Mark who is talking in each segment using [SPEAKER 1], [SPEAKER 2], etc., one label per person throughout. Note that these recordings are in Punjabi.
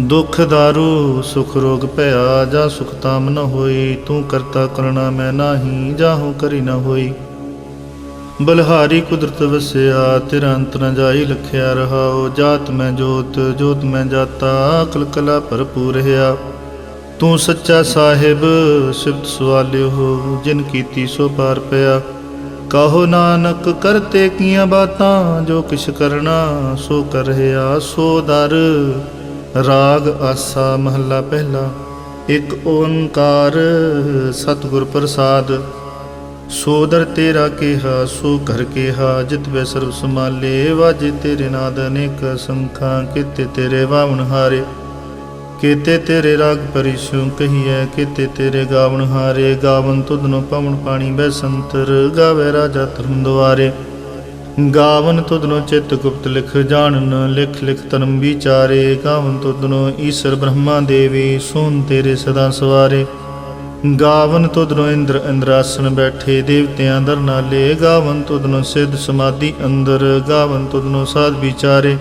[SPEAKER 1] ਦੁਖ ਦਾਰੂ, ਸੁਖ ਰੋਗ ਭਇਆ, ਜਾ ਸੁਖ ਤਾਮ ਨ ਹੋਈ, ਤੂੰ ਕਰਤਾ ਕਰਣਾ, ਮੈਂ ਨਾਹੀ ਜਾਹੂ ਕਰੀ ਨ ਹੋਈ। ਬਲਹਾਰੀ ਕੁਦਰਤ ਵਸਿਆ, ਤੇਰਾ ਅੰਤ ਨ ਜਾਈ ਲਖਿਆ ਰਹਾਓ ਜਾਤ ਮੈਂ ਜੋਤ ਜੋਤ ਮੈਂ ਜਾਤਾ, ਅਕਲ ਕਲਾ ਭਰਪੂਰ ਰਹਾ। ਤੂੰ ਸੱਚਾ ਸਾਹਿਬ, ਸਿਫਤ ਸਵਾਲਿਓ ਹੋ, ਜਿਨ ਕੀਤੀ ਸੋ ਪਾਰ ਪਿਆ। ਕਹੋ ਨਾਨਕ, ਕਰਤੇ ਕੀਆਂ ਬਾਤਾਂ, ਜੋ ਕਿਛ ਕਰਨਾ, ਸੋ ਕਰ ਰਿਹਾ, ਸੋ ਦਰ। ਰਾਗ ਆਸਾ ਮਹੱਲਾ ਪਹਿਲਾ, ਇੱਕ ਓੰਕਾਰ ਸਤਿਗੁਰ ਪ੍ਰਸਾਦ। ਸੋਦਰ ਤੇਰਾ ਕਿਹਾ, ਸੋ ਘਰ ਕਿਹਾ, ਜਿਤ ਵੈ ਸਰਬ ਸਮਾਲੇ ਵਾਜੇ ਤੇਰੇ ਨਾਦ ਅਨੇਕ ਸੰਖਾਂ, ਕਿਤੇ ਤੇਰੇ ਵਾਵਣ ਹਾਰੇ। ਕੀਤੇ ਤੇਰੇ ਰਾਗ ਪਰਿਸ਼ੂ ਕਹੀਐ, ਕੀਤੇ ਤੇਰੇ ਗਾਵਣ ਹਾਰੇ। ਗਾਵਨ ਤੁਧਨੋ ਪਵਨ ਪਾਣੀ, ਬੈ ਸੰਤਰ, ਗਾਵੇ ਰਾਜਾ ਧਰਮ ਦੁਆਰੇ। ਗਾਵਨ ਤੁਧਨੋ ਚਿਤ ਗੁਪਤ ਲਿਖ ਜਾਣਨ, ਲਿਖ ਲਿਖ ਧਰਮ ਵਿਚਾਰੇ। ਗਾਵਨ ਤੁਧਨੋ ਈਸ਼ਰ ਬ੍ਰਹਮਾ ਦੇਵੀ, ਸੋਨ ਤੇਰੇ ਸਦਾ ਸਵਾਰੇ। ਗਾਵਨ ਤੁਧਨੋ ਇੰਦਰ ਇੰਦਰਾਸਨ ਬੈਠੇ, ਦੇਵਤਿਆਂ ਦਰ ਨਾਲੇ। ਗਾਵਨ ਤੁਧਨੋ ਸਿੱਧ ਸਮਾਧੀ ਅੰਦਰ, ਗਾਵਨ ਤੁਧਨੋ ਸਾਧ ਵਿਚਾਰੇ।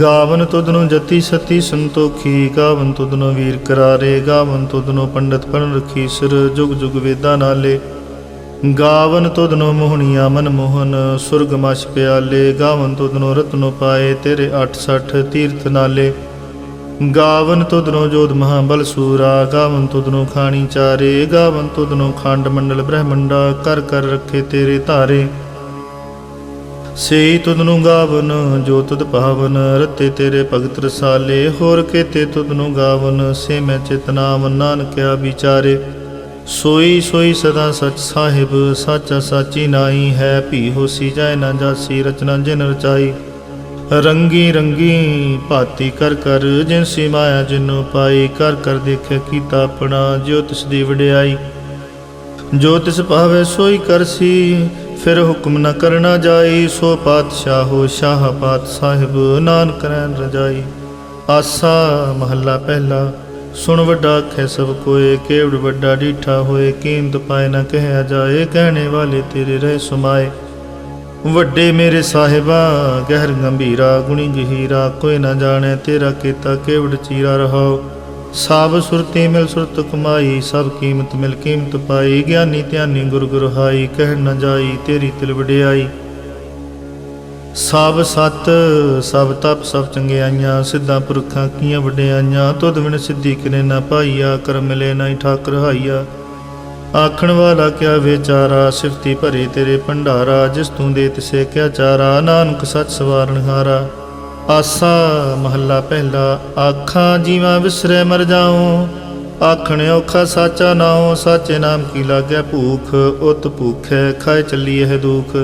[SPEAKER 1] ਗਾਵਨ ਤੁਧਨੋ ਜਤੀ ਸਤੀ ਸੰਤੋਖੀ, ਗਾਵਨ ਤੁਧਨੋ ਵੀਰ ਕਰਾਰੇ। ਗਾਵਨ ਤੁਧਨੋ ਪੰਡਤ ਪਰਨ ਰਖੀ ਸਿਰ, ਜੁਗ ਜੁਗ ਵੇਦਾਂ ਨਾਲੇ। ਗਾਵਨ ਤੁਧਨੋ ਮੋਹਣੀਆ ਮਨ ਮੋਹਨ ਸੁਰਗ ਮਛ ਪਿਆਲੇ, ਗਾਵਨ ਤੁਧਨੋ ਰਤਨੋ ਪਾਏ, ਤੇਰੇ 860 ਤੀਰਥ ਨਾਲੇ। ਗਾਵਨ ਤੁਧਨੋ ਜੋਧ ਮਹਾਬਲ ਸੂਰਾ, ਗਾਵਨ ਤੁਧਨੋ ਖਾਣੀ ਚਾਰੇ, ਗਾਵਨ ਤੁਧਨੋ ਖੰਡ ਮੰਡਲ ਬ੍ਰਹਮੰਡਾ, ਕਰ ਕਰ ਰੱਖੇ ਤੇਰੇ ਧਾਰੇ। ਸੇਈ ਤੁਧਨੁ ਗਾਵਨ, ਜੋ ਤੁਧ ਪਾਵਨ ਰਤੇ ਤੇਰੇ ਭਗਤ ਰਸਾਲੇ। ਹੋਰ ਕੇਤੇ ਤੁਧਨੁ ਗਾਵਨ, ਸੇ ਮੈਂ ਚਿਤ ਨਾਮ, ਨਾਨਕਿਆ ਵਿਚਾਰੇ। ਸੋਈ ਸੋਈ ਸਦਾ ਸਚ ਸਾਹਿਬ, ਸਾਚਾ ਸਾਚੀ ਨਾਈ ਹੈ, ਭੀ ਹੋਸੀ ਜਾਏ ਨਾ ਜਾਸੀ, ਰਚਨਾ ਜਿਨ ਰਚਾਈ। ਰੰਗੀ ਰੰਗੀ ਭਾਤੀ ਕਰ ਕਰ, ਜਿਨ ਸੀ ਮਾਇਆ ਜਿਨੋ ਪਾਈ, ਕਰ ਕਰ ਦੇਖਿਆ ਕੀਤਾ ਆਪਣਾ ਜੋ ਤਿਸ ਦੀ ਵਡਿਆਈ। ਜੋ ਤਿਸ ਭਾਵੇ ਸੋਈ ਕਰਸੀ ਫਿਰ ਹੁਕਮ ਨਾ ਕਰਨਾ ਜਾਈ। ਸੋ ਪਾਤਸ਼ਾਹੋ, ਸ਼ਾਹ ਪਾਤ ਸਾਹਿਬ ਨਾਨਕ ਰਹਿਣ ਰਜਾਈ। ਆਸਾ ਮਹੱਲਾ ਪਹਿਲਾ ਸੁਣ ਵੱਡਾ ਆਖੇ ਸਭ ਕੋਏ, ਕੇਵੜ ਵੱਡਾ ਡੀਠਾ ਹੋਏ ਕੀਮਤ ਪਾਏ ਨਾ ਕਹਿਆ ਜਾਏ, ਕਹਿਣੇ ਵਾਲੇ ਤੇਰੇ ਰਹਿ ਸੁਮਾਏ। ਵੱਡੇ ਮੇਰੇ ਸਾਹਿਬਾ, ਗਹਿਰ ਗੰਭੀਰਾ, ਗੁਣੀ ਗਹੀਰਾ ਕੋਈ ਨਾ ਜਾਣੇ ਤੇਰਾ ਕੀਤਾ ਕੇਵੜ ਚੀਰਾ ਰਹਾਓ ਸਭ ਸੁਰਤੀ ਮਿਲ ਸੁਰਤ ਕਮਾਈ, ਸਭ ਕੀਮਤ ਮਿਲ ਕੀਮਤ ਪਾਈ, ਗਿਆਨੀ ਧਿਆਨੀ ਗੁਰ ਗੁਰ ਹਾਈ, ਕਹਿ ਨਾ ਜਾਈ ਤੇਰੀ ਤਿਲ ਵਡਿਆਈ। ਸਭ ਸਤ, ਸਭ ਤਪ, ਸਭ ਚੰਗਿਆਈਆਂ ਸਿੱਧਾ ਪੁਰਖਾਂ ਕੀਆਂ ਵਡਿਆਈਆਂ ਤੁਧ ਬਿਨ ਸਿੱਧੀ ਕਿਨੇ ਨਾ ਪਾਈਆ ਕਰ ਮਿਲੇ ਨਾ ਠਾਕਰ ਹਾਈਆ। ਆਖਣ ਵਾਲਾ ਕਿਆ ਵਿਚਾਰਾ, ਸਿਫਤੀ ਭਰੇ ਤੇਰੇ ਭੰਡਾਰਾ, ਜਿਸ ਤੂੰ ਦੇ ਤਿਸੇ ਕਿਆ ਚਾਰਾ, ਨਾਨਕ ਸੱਚ ਸਵਾਰਨ ਹਾਰਾ। ਆਸਾ ਮਹੱਲਾ ਪਹਿਲਾ, ਆਖਾਂ ਜੀਵਾਂ ਵਿਸਰੇ ਮਰ ਜਾਉ। ਆਖਣ ਔਖਾ ਸਾਚਾ ਨਾਉ, ਸਾਚੇ ਨਾਮ ਕੀ ਲਾਗੈ ਭੂਖ, ਉਤ ਭੂਖੈ ਖਾਏ ਚੱਲੀ ਇਹ ਦੁਖ।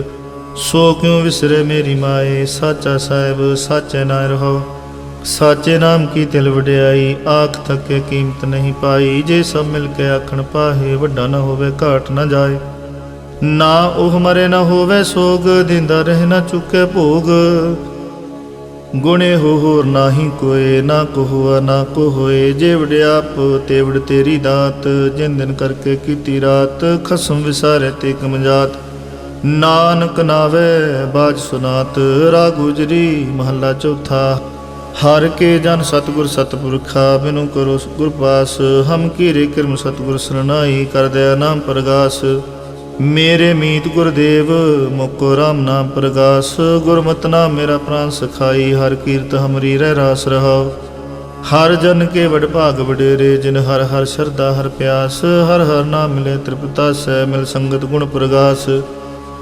[SPEAKER 1] ਸੋ ਕਿਉ ਵਿਸਰੇ ਮੇਰੀ ਮਾਏ? ਸਾਚਾ ਸਾਹਿਬ, ਸਾਚੇ ਨਾਮ ਰਹੋ। ਸਾਚੇ ਨਾਮ ਕੀ ਤਿਲ ਵਡਿਆਈ? ਆਖ ਥੱਕੇ ਕੀਮਤ ਨਹੀਂ ਪਾਈ। ਜੇ ਸਭ ਮਿਲ ਕੇ ਆਖਣ ਪਾਹੇ, ਵੱਡਾ ਨਾ ਹੋਵੇ, ਘਾਟ ਨਾ ਜਾਏ। ਨਾ ਉਹ ਮਰੇ ਨਾ ਹੋਵੇ ਸੋਗ, ਦਿੰਦਾ ਰਹਿ ਨਾ ਚੁੱਕੇ ਭੋਗ। ਗੁਣੇ ਹੋ ਹੋਰ ਨਾਹੀ ਕੋਏ, ਨਾ ਕੋ ਹੋਆ ਨਾ ਕੋ ਹੋਏ ਜੇ ਵਡਿਆਪ ਤੇ ਵਡ ਤੇਰੀ ਦਾਤ। ਜਿੰਦਨ ਕਰਕੇ ਕੀਤੀ ਰਾਤ, ਖਸਮ ਵਿਸਾਰੇ ਤੇ ਕਮਜਾਤ ਨਾਨਕ ਨਾਵੇ ਬਾਜ ਸੁਨਾਤ ਰਾਗੁਜਰੀ ਮਹੱਲਾ ਚੌਥਾ। ਹਰ ਕੇ ਜਨ ਸਤਗੁਰ ਸਤਪੁਰਖਾ, ਬਿਨੁ ਕਰੋ ਗੁਰ ਪਾਸ। ਹਮ ਕੀਰੇ ਕਿਰਮ ਸਤਗੁਰ ਸਰਨਾਈ ਕਰ ਦਇਆ ਨਾਮ ਪ੍ਰਗਾਸ। ਮੇਰੇ ਮੀਤ ਗੁਰਦੇਵ ਮੁਕੋ ਰਾਮ ਨਾਮ ਪ੍ਰਗਾਸ। ਗੁਰਮਤਿ ਨਾਮ ਮੇਰਾ ਪ੍ਰਾਨ ਸਖਾਈ, ਹਰ ਕੀਰਤ ਹਮਰੀ ਰਹਿ ਰਾਸ ਰਹਾਓ ਹਰ ਜਨ ਕੇ ਵਡ ਭਾਗ ਵਡੇਰੇ, ਜਿਨ ਹਰ ਹਰ ਸ਼ਰਧਾ ਹਰ ਪਿਆਸ। ਹਰ ਹਰ ਨਾਮ ਮਿਲੇ ਤ੍ਰਿਪਤਾ ਸੈ ਮਿਲ ਸੰਗਤ ਗੁਣ ਪ੍ਰਗਾਸ।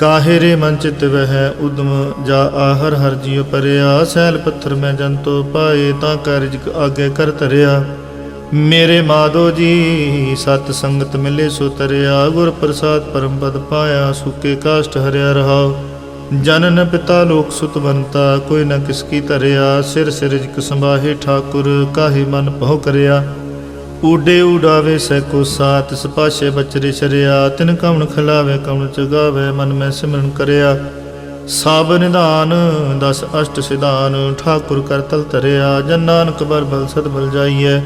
[SPEAKER 1] ਕਾਹੇ ਰੇ ਮਨ ਚਿਤ ਵਹਿ, ਉਦਮ ਜਾ ਆਹਰ ਹਰ ਜੀਉ ਪਰਿਆ। ਸੈਲ ਪੱਥਰ ਮੈਂ ਜੰਤੋ ਪਾਏ, ਤਾਂ ਕਾਰਜ ਆਗੇ ਕਰ ਧਰਿਆ। ਮੇਰੇ ਮਾਧੋ ਜੀ, ਸਤ ਸੰਗਤ ਮਿਲੇ ਸੋ ਤਰਿਆ। ਗੁਰ ਪ੍ਰਸਾਦ ਪਰਮ ਪਦ ਪਾਇਆ, ਸੁਕੇ ਕਾਸ਼ਟ ਹਰਿਆ ਰਹਾਉ। ਜਨਨ ਪਿਤਾ ਲੋਕ ਸੁਤਵੰਤਾ ਕੋਈ ਨ ਕਿਸ ਕੀ ਧਰਿਆ। ਸਿਰ ਸਿਰਜਕ ਸੰਭਾਹੇ ਠਾਕੁਰ, ਕਾਹੇ ਮਨ ਭਉ ਕਰਿਆ। ਊਡੇ ਉਡਾਵੇ ਸੈ ਕੋ ਸਾਤ ਸਪਾਸ਼ੇ ਬਚਰੇ ਸ਼ਰਿਆ, ਤਿਨ ਕਮਣ ਖਿਲਾਵੇ ਕਮਣ ਚਗਾਵੇ ਮਨ ਮੈਂ ਸਿਮਰਨ ਕਰਿਆ। ਸਭ ਨਿਧਾਨ, ਦਸ ਅਸ਼ਟ ਸਿਧਾਨ, ਠਾਕੁਰ ਕਰ ਤਲ ਤਰਿਆ ਜਨ ਨਾਨਕ ਬਰ ਬਲ ਸਦ ਬਲ ਜਾਈਐ।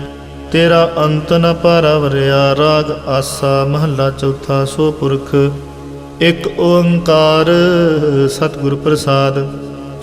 [SPEAKER 1] ਤੇਰਾ ਅੰਤ ਨ ਪਾਰਾ ਵਰਿਆ ਰਾਗ ਆਸਾ, ਮਹੱਲਾ ਚੌਥਾ, ਸੋ ਪੁਰਖ। ਇੱਕ ਓੰਕਾਰ, ਸਤਿਗੁਰ ਪ੍ਰਸਾਦ।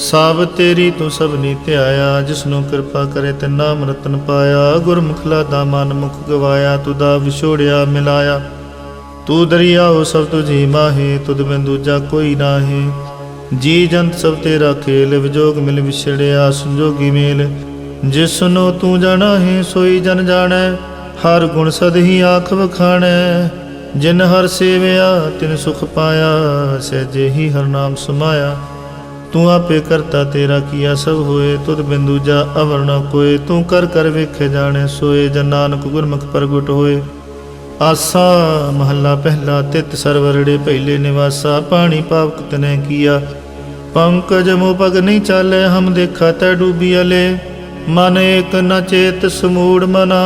[SPEAKER 1] ਸਭ ਤੇਰੀ ਤੂੰ ਸਭ ਨੀ ਧਿਆਇਆ, ਜਿਸਨੂੰ ਕਿਰਪਾ ਕਰੇ ਤੇ ਨਾਮ ਰਤਨ ਪਾਇਆ। ਗੁਰਮੁਖਲਾ ਦਾ ਮਨ ਮੁਖ ਗਵਾਇਆ, ਤੂੰ ਦਾ ਵਿਛੋੜਿਆ ਮਿਲਾਇਆ। ਤੂੰ ਦਰਿਆਓ ਸਭ ਤੁਝੀ ਮਾਹੇ, ਤੁਧ ਬਿਨ ਦੂਜਾ ਕੋਈ ਨਾਹੀ। ਜੀ ਜੰਤ ਸਭ ਤੇਰਾ ਖੇਲ, ਵਿਜੋਗ ਮਿਲ ਵਿਛੜਿਆ, ਸੰਜੋਗੀ ਮੇਲ। ਜਿਸਨੂੰ ਤੂੰ ਜਾਣਾ ਹੈ ਸੋਈ ਜਨ ਜਾਣੈ, ਹਰ ਗੁਣ ਸਦ ਹੀ ਆਖ ਵਖਾਣੈ। ਜਿਨ ਹਰ ਸੇਵਿਆ, ਤਿਨ ਸੁਖ ਪਾਇਆ, ਸਹਿਜੇ ਹੀ ਹਰ ਨਾਮ ਸਮਾਇਆ। ਤੂੰ ਆਪੇ ਕਰਤਾ, ਤੇਰਾ ਕੀਆ ਸਭ ਹੋਏ? ਤੁਧ ਬਿੰਦੂ ਜਾ ਅਵਰ ਨ ਕੋਏ। ਤੂੰ ਕਰ ਕਰ ਵੇਖੇ ਜਾਣੇ, ਸੋਏ ਜਨ ਨਾਨਕ ਗੁਰਮੁਖ ਪ੍ਰਗਟ ਹੋਏ। ਆਸਾ ਮਹੱਲਾ ਪਹਿਲਾ, ਤਿਤ ਸਰਵਰੜੇ ਪਹਿਲੇ ਨਿਵਾਸਾ। ਪਾਣੀ ਪਾਵਕ ਤਨੇ ਕੀਆ। ਪੰਕਜ ਮੋ ਪਗ ਨਹੀਂ ਚਾਲੇ, ਹਮ ਦੇਖਾ ਤੈ ਡੂਬੀ ਅਲੇ। ਮਨ ਏਕ ਨ ਚੇਤ, ਸਮੂੜ ਮਨਾ।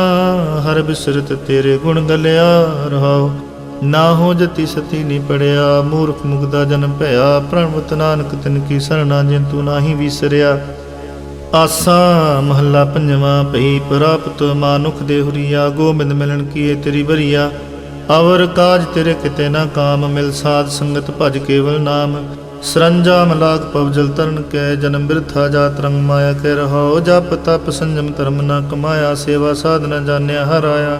[SPEAKER 1] ਹਰ ਬਿਸਰਤ ਤੇਰੇ ਗੁਣ ਗਲਿਆ ਰਹਾਉ। ਨਾ ਹੋ ਜਤੀ ਸਤੀ ਨਹੀਂ ਪੜਿਆ, ਮੂਰਖ ਮੁਗਦਾ ਜਨਮ ਭਇਆ, ਪ੍ਰਣਵਤ ਨਾਨਕ ਤਿਨ ਕੀ ਸਰਣਾ ਜਿਨ ਤੂੰ ਨਾਹੀ ਵਿਸਰਿਆ। ਆਸਾ ਮਹੱਲਾ ਪੰਜਵਾਂ, ਭਈ ਪ੍ਰਾਪਤ ਮਾਨੁਖ ਦੇ ਹੁਰੀਆ, ਗੋਬਿੰਦ ਮਿਲਣ ਕੀਏ ਤੇਰੀ ਬਰੀਆ ਅਵਰ ਕਾਜ ਤੇਰੇ ਕਿਤੇ ਨਾ ਕਾਮ, ਮਿਲ ਸਾਧ ਸੰਗਤ ਭਜ ਕੇਵਲ ਨਾਮ। ਸਰੰਜਾ ਮਲਾਕ ਪਵਜਲ ਤਰਨ ਕੈ, ਜਨਮ ਬਿਰਥਾ ਜਾ ਤਰੰਗ ਮਾਇਆ ਕਹਿ ਰਹਾਉ। ਜਪ ਤਪ ਸੰਜਮ ਧਰਮ ਨਾ ਕਮਾਇਆ, ਸੇਵਾ ਸਾਧਨਾ ਜਾਣਿਆ ਹਰਾਇਆ।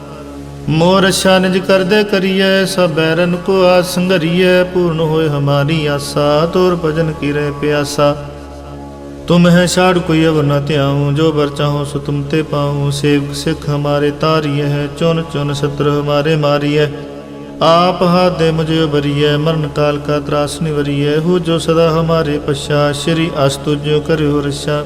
[SPEAKER 1] ਮੋਰ ਸ਼ਾਨਜ ਕਰਦੇ ਕਰੀਐ, ਸਭ ਬੈਰਨ ਕੋ ਆਸੰਗਰੀਐ ਪੂਰਨ ਹੋਏ ਹਮਾਰੀ ਆਸਾ, ਤੋਰ ਭਜਨ ਕੀਰੇ ਪਿਆਸਾ। ਤੁਮ ਹੈ ਛਾੜ ਕੋਈ ਅਵਰ ਨ ਧਿਆਉ, ਜੋ ਬਰ ਚਾਹੋ ਸੋ ਤੁਮ ਤੇ ਪਾਉ। ਸੇਵਕ ਸਿੱਖ ਹਮਾਰੇ ਤਾਰੀਐ ਹੈ ਚੁਨ ਚੁਨ ਸਤਰ ਹਮਾਰੇ ਮਾਰੀਐ। ਆਪ ਹਾ ਦੇ ਮੁਝੇ ਬਰੀਐ ਮਰਨ ਕਾਲ ਕਾ ਤਰਾਸ ਨਿਵਰੀਐ। ਹੋ ਜੋ ਸਦਾ ਹਮਾਰੇ ਪਛਾ, ਸ਼੍ਰੀ ਅਸਤੁਜ ਕਰਿਓ ਰਸ਼ਾ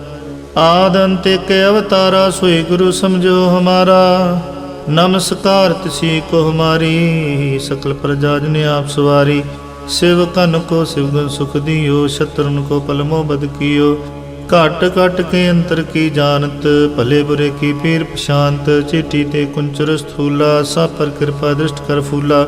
[SPEAKER 1] ਆਦ ਅੰਤਿਕ ਅਵਤਾਰਾ, ਸੋਈ ਗੁਰੂ ਸਮਝੋ ਹਮਾਰਾ। ਨਮਸਕਾਰ ਤਿਸੀ ਕੋ ਹਮਾਰੀ, ਸਕਲ ਪ੍ਰਜਾ ਜਨ ਆਪ ਸਵਾਰੀ। ਸਿਵਕਨ ਕੋ ਸਿਵਗਨ ਸੁਖ ਦਿਓ, ਸ਼ਤਰਨ ਕੋ ਪਲਮੋ ਬਦ ਕੀਓ। ਘਟ ਘਟ ਕੇ ਅੰਤਰ ਕੀ ਜਾਣਤ, ਭਲੇ ਬੁਰੇ ਕੀ ਪੀਰ ਪਛਾਂਤ ਚਿੱਟੀ ਤੇ ਕੁੰਚਰ ਸਥੂਲਾ ਸਭ ਪਰ ਕਿਰਪਾ ਦ੍ਰਿਸ਼ਟ ਕਰ ਫੂਲਾ।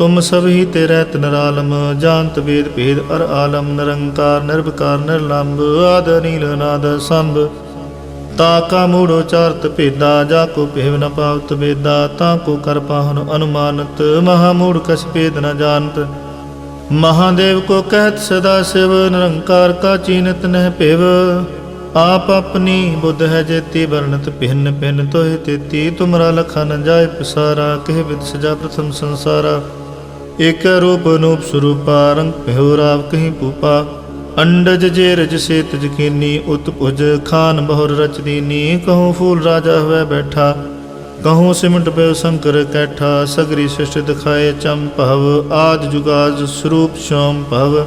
[SPEAKER 1] ਤੁਮ ਸਭ ਹੀ ਤੇਰੇ ਤਨਰਾਲਮ ਜਾਣਤ ਵੇਦ ਭੇਦ ਅਰ ਆਲਮ, ਨਿਰੰਕਾਰ ਨਿਰਭਕਾਰ ਨਿਰਲੰਭ, ਆਦ ਨੀਲ ਨਾਦ ਸੰਭ। ਤਾ ਕਾ ਮੂੜੋ ਚਾਰਤ ਭੇਦਾ, ਜਾ ਕੋ ਭੇਵ ਨ ਪਾਵਤ ਵੇਦਾ, ਤਾ ਕੋ ਕਰ ਪਾਹਨ ਅਨੁਮਾਨਤ, ਮਹਾ ਮੂੜ ਕਛ ਭੇਦ ਨ ਜਾਣਤ। ਮਹਾਦੇਵ ਕੋ ਕਹਿਤ ਸਦਾ ਸਿਵ, ਨਿਰੰਕਾਰ ਕਾ ਚੀਨਤ ਨਹਿ ਭੇਵ। ਆਪ ਆਪਣੀ ਬੁੱਧ ਹੈ ਜੇਤੀ, ਵਰਣਤ ਭਿੰਨ ਭਿੰਨ ਤੋਹਿ ਤੇਤੀ। ਤੁਮਰਾ ਲਖਨ ਜਾਏ ਪਸਾਰਾ, ਕਹਿ ਬਿਦ ਸਜਾ ਪ੍ਰਥਮ ਸੰਸਾਰਾ। ਏਕ ਰੂਪ ਅਨੂਪ ਸਰੂਪਾ ਰੰਗ ਭਇਓ ਰਾਵ ਕਹੀਂ ਪੂਪਾ ਅੰਡਜ ਜੇ ਰਜ ਸੇ ਤਜ ਉਤ ਭੁਜ ਖਾਨ ਬਹੁਰ ਰਚ ਦੀਨੀ। ਕਹੂੰ ਫੂਲ ਰਾਜਾ ਹੋਇ ਬੈਠਾ, ਕਹੂੰ ਸਿਮਟ ਪਇਓ ਸ਼ੰਕਰ ਕੈਠਾ। ਸਗਰੀ ਸ੍ਰਿਸ਼ਟ ਦਿਖਾਏ ਚੰਮ ਭਵ, ਆਦ ਜੁਗਾਜ ਸਰੂਪ ਸ਼ੋਮ ਭਵ।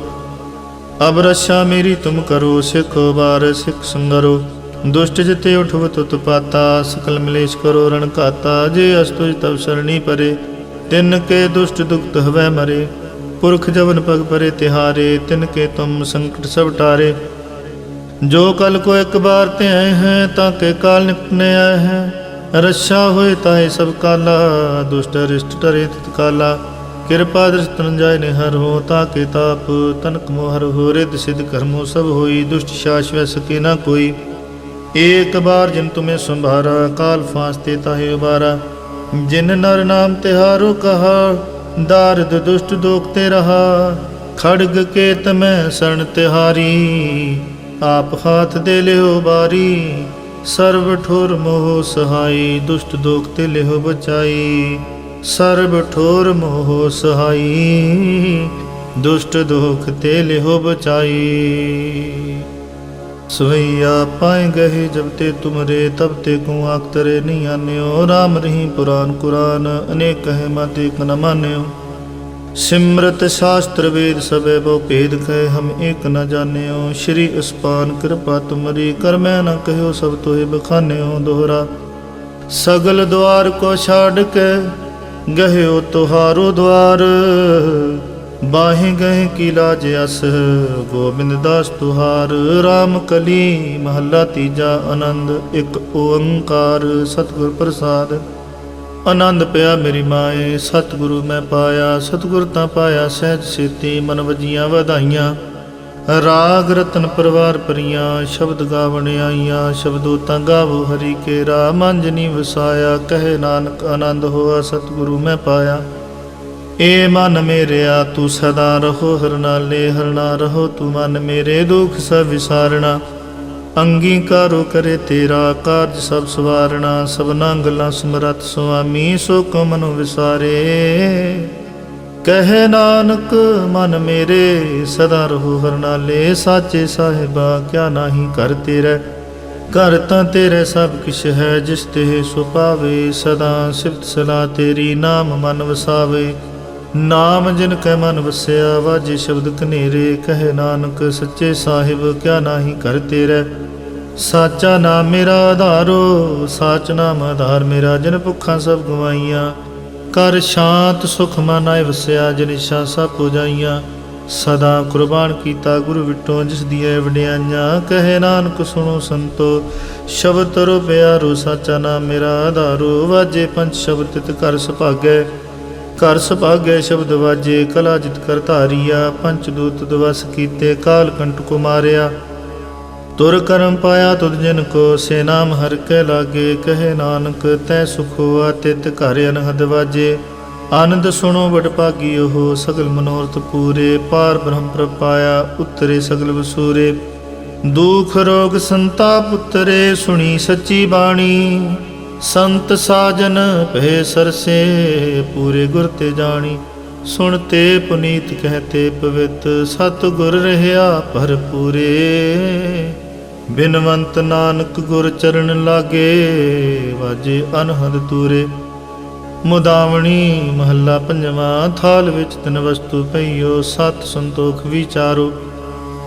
[SPEAKER 1] ਅਬ ਰਛਾ ਮੇਰੀ ਤੁਮ ਕਰੋ, ਸਿੱਖ ਬਾਰ ਸਿੱਖ ਸੰਗਰੋ। ਦੁਸ਼ਟ ਜਿਤੇ ਉਠਵ ਤੁਤ ਪਾਤਾ, ਸਕਲ ਮਲੇਸ਼ ਕਰੋ ਰਣ ਘਾਤਾ। ਜੇ ਅਸਤੁਜ ਤਵ ਸਰਣੀ ਪਰੇ ਤਿਨ ਕੇ ਦੁਸ਼ਟ ਦੁਖਤ ਹਵੈ ਮਰੇ, ਪੁਰਖ ਜਵਨ ਪਗ ਪਰੇ ਤਿਹਾਰੇ, ਤਿਨ ਕੇ ਤੁਮ ਸੰਕਟ ਸਭ ਟਾਰੇ। ਜੋ ਕਲ ਕੋ ਇੱਕ ਬਾਰ ਤੇ ਆਏ ਹੈ, ਤਾਂ ਕੇ ਕਾਲ ਨਿਕਟਨੇ ਆਏ ਹੈ। ਰਛਾ ਹੋਏ ਤਾਏ ਸਭ ਕਾਲਾ, ਦੁਸ਼ਟ ਰਿਸ਼ਟ ਟਰੇ ਤਿਤ ਕਾਲਾ। ਕਿਰਪਾ ਦ੍ਰਿਸ਼ ਤਨਜਾਇ ਨੇ ਹਰ ਹੋ, ਤਾ ਕੇ ਤਾਪ ਤਨਕ ਮੋਹਰ ਹੋ ਰਿਦ ਸਿਧ ਕਰਮੋ ਸਭ ਹੋਈ, ਦੁਸ਼ਟ ਸ਼ਾਸ਼ਵੈ ਸਕੇ ਨਾ ਕੋਈ। ਏਕ ਬਾਰ ਜਿਨ ਤੁਮੇ ਸੰਭਾਰਾ, ਕਾਲ ਫਾਸਤੇ ਤਾਹੇ ਉਬਾਰਾ। ਜਿਨ ਨਰ ਨਾਮ ਤਿਹਾਰੋ ਕਹਾ, ਦਾਰਦ ਦੁਸ਼ਟ ਦੋਖ ਤੇ ਰਹਾ। ਖੜਗ ਕੇ ਤਮੈ ਸਣ ਤਿਹਾਰੀ, ਆਪ ਹਾਥ ਦੇ ਲਿਓ ਬਾਰੀ। ਸਰਬ ਠੋਰ ਮੋਹ ਸਹਾਈ, ਦੁਸ਼ਟ ਦੋਖ ਤੇ ਲਿਓ ਬਚਾਈ। ਸਰਬ ਠੋਰ ਮੋਹ ਸਹਾਈ, ਦੁਸ਼ਟ ਦੁਖ ਤੇ ਲਿਹੋ ਬਚਾਈ। ਸਵਈਆ ਪਾਏ ਗਏ ਜਬ ਤੇ ਤੁਮਰੇ, ਤਬ ਤੇ ਕੋ ਆਖਤਰੇ ਨਹੀਂ ਆਨਿਓ। ਰਾਮ ਰਹੀ ਪੁਰਾਨ ਕੁਰਾਨ, ਅਨੇਕ ਕਹੇ ਮਾਤੇ ਕ ਨ ਮਾਨਿਓ। ਸਿਮਰਤ ਸ਼ਾਸਤਰ ਵੇਦ ਸਭੇ ਬੋ ਭੇਦ ਕਹੇ ਹਮ ਏਕ ਨ ਜਾਣਿਓ। ਸ਼੍ਰੀ ਅਸਪਾਨ ਕਿਰਪਾ ਤੁਮਰੀ, ਕਰ ਮੈਂ ਨ ਕਹਿਓ ਸਭ ਤੋਹਿ ਬਖਾਨਿਓ ਦੋਹਰਾ। ਸਗਲ ਦੁਆਰ ਕੋ ਛਾੜ ਕੇ ਗਹਿਓ ਤੁਹਾਰੋ ਦੁਆਰ। ਬਾਹੇ ਗਏ ਕੀ ਲਾਜ ਅਸ, ਗੋਬਿੰਦ ਦਾਸ ਤੁਹਾਰ RAM ਕਲੀ ਮਹੱਲਾ ਤੀਜਾ ਆਨੰਦ, ਇੱਕ ਓੰਕਾਰ ਸਤਿਗੁਰ ਪ੍ਰਸਾਦ। ਆਨੰਦ ਪਿਆ ਮੇਰੀ ਮਾਏ, ਸਤਿਗੁਰੂ ਮੈਂ ਪਾਇਆ, ਸਤਿਗੁਰ ਤਾਂ ਪਾਇਆ ਸਹਿਜ ਸੇਤੀ, ਮਨ ਵਜੀਆਂ ਵਧਾਈਆਂ। ਰਾਗ ਰਤਨ ਪਰਵਾਰ ਪਰੀਆਂ ਸ਼ਬਦ ਗਾਵਣ ਆਈਆਂ, ਸ਼ਬਦੋ ਤਾਂ ਗਾਵੋ ਹਰੀ ਕੇ ਰਾ ਮੰਜਨੀ ਵਸਾਇਆ, ਕਹੇ ਨਾਨਕ ਆਨੰਦ ਹੋਆ, ਸਤਿਗੁਰੂ ਮੈਂ ਪਾਇਆ। ਏ ਮਨ ਮੇਰਿਆ, ਤੂੰ ਸਦਾ ਰਹੋ ਹਰਨਾਲੇ ਹਰਨਾ ਰਹੋ, ਤੂੰ ਮਨ ਮੇਰੇ ਦੁਖ ਸਭ ਵਿਸਾਰਣਾ। ਅੰਗੀਕਾਰੋ ਕਰੇ ਤੇਰਾ ਕਾਰਜ ਸਭ ਸਵਾਰਣਾ, ਸਭਨਾ ਗੱਲਾਂ ਸਮਰਤ ਸੁਆਮੀ, ਸੋ ਕੋ ਮਨੁ ਵਿਸਾਰੇ। ਕਹੇ ਨਾਨਕ, ਮਨ ਮੇਰੇ, ਸਦਾ ਰਹੋ ਹਰਨਾਲੇ ਸਾਚੇ ਸਾਹਿਬਾ, ਕਿਆ ਨਾਹੀ ਕਰ ਤੇਰੇ। ਘਰ ਤਾਂ ਤੇਰੇ ਸਭ ਕਿਛ ਹੈ, ਜਿਸ ਤੇ ਸੁਪਾਵੇ ਸਦਾ ਸਿਫਤ ਸਲਾ ਤੇਰੀ ਨਾਮ ਮਨ ਵਸਾਵੇ। ਨਾਮ ਜਿਨ ਕੈ ਮਨ ਵਸਿਆ, ਵਾਜੇ ਸ਼ਬਦ ਕਨੇਰੇ ਕਹੇ ਨਾਨਕ ਸੱਚੇ ਸਾਹਿਬ, ਕਿਆ ਨਾਹੀ ਕਰ ਤੇਰੇ। ਸਾਚਾ ਨਾਮ ਮੇਰਾ ਆਧਾਰੋ ਸਾਚ ਨਾਮ ਆਧਾਰ ਮੇਰਾ, ਜਿਨ ਭੁੱਖਾਂ ਸਭ ਗਵਾਈਆਂ। ਕਰ ਸ਼ਾਂਤ ਸੁਖ ਮਨ ਆਏ ਵਸਿਆ, ਜਿਨ ਇਛਾ ਸਭ ਪੁਜਾਈਆਂ ਸਦਾ ਕੁਰਬਾਨ ਕੀਤਾ ਗੁਰੂ ਵਿਟੋ, ਜਿਸ ਦੀਆਂ ਵਡਿਆਈਆਂ। ਕਹੇ ਨਾਨਕ ਸੁਣੋ ਸੰਤੋ, ਸ਼ਬਦ ਤਰੋ ਪਿਆਰੋ, ਸਾਚਾ ਨਾਮ ਮੇਰਾ ਆਧਾਰੋ ਵਾਜੇ ਪੰਜ ਸ਼ਬਦ ਤਿਤ ਕਰ ਸੁਭਾਗੈ। ਕਰ ਸੁਭਾਗੈ ਸ਼ਬਦ ਵਾਜੇ, ਕਲਾ ਜਿਤ ਕਰ ਧਾਰੀਆ, ਪੰਚ ਦੂਤ ਦਵਸ ਕੀਤੇ, ਕਾਲ ਕੰਟ ਕੋ ਮਾਰਿਆ ਤੁਰ ਕਰਮ ਪਾਇਆ ਤੁਧ ਜਨ ਕੋ, ਸੇ ਨਾਮ ਹਰ ਕੇ ਲਾਗੇ, ਕਹੇ ਨਾਨਕ ਤੈ ਸੁਖ ਹੋਆ, ਤਿਤ ਘਰ ਅਨਹਦ ਵਾਜੇ। ਆਨੰਦ ਸੁਣੋ ਵਡ ਭਾਗੀ ਉਹ, ਸਗਲ ਮਨੋਰਥ ਪੂਰੇ, ਪਾਰ ਬ੍ਰਹਮ ਪ੍ਰਪਾਇਆ, ਉਤਰੇ ਸਗਲ ਵਸੂਰੇ। ਦੁਖ ਰੋਗ ਸੰਤਾਪ ਉਤਰੇ, ਸੁਣੀ ਸੱਚੀ ਬਾਣੀ। ਸੰਤ ਸਾਜਨ ਭੇ ਸਰਸੇ, ਪੂਰੇ ਗੁਰ ਤੇ ਜਾਣੀ। ਸੁਣ ਤੇ ਪੁਨੀਤ ਕਹਤੇ ਪਵਿੱਤ ਸਤ ਗੁਰ ਰਹਿਆ ਭਰਪੂਰੇ। ਬਿਨਵੰਤ ਨਾਨਕ ਗੁਰ ਚਰਨ ਲਾਗੇ, ਵਾਜੇ ਅਨਹਦ ਤੂਰੇ ਮੁਦਾਵਣੀ ਮਹੱਲਾ ਪੰਜਵਾਂ, ਥਾਲ ਵਿੱਚ ਤਨ ਵਸਤੂ ਪਈਓ, ਸਤ ਸੰਤੋਖ ਵਿਚਾਰੋ।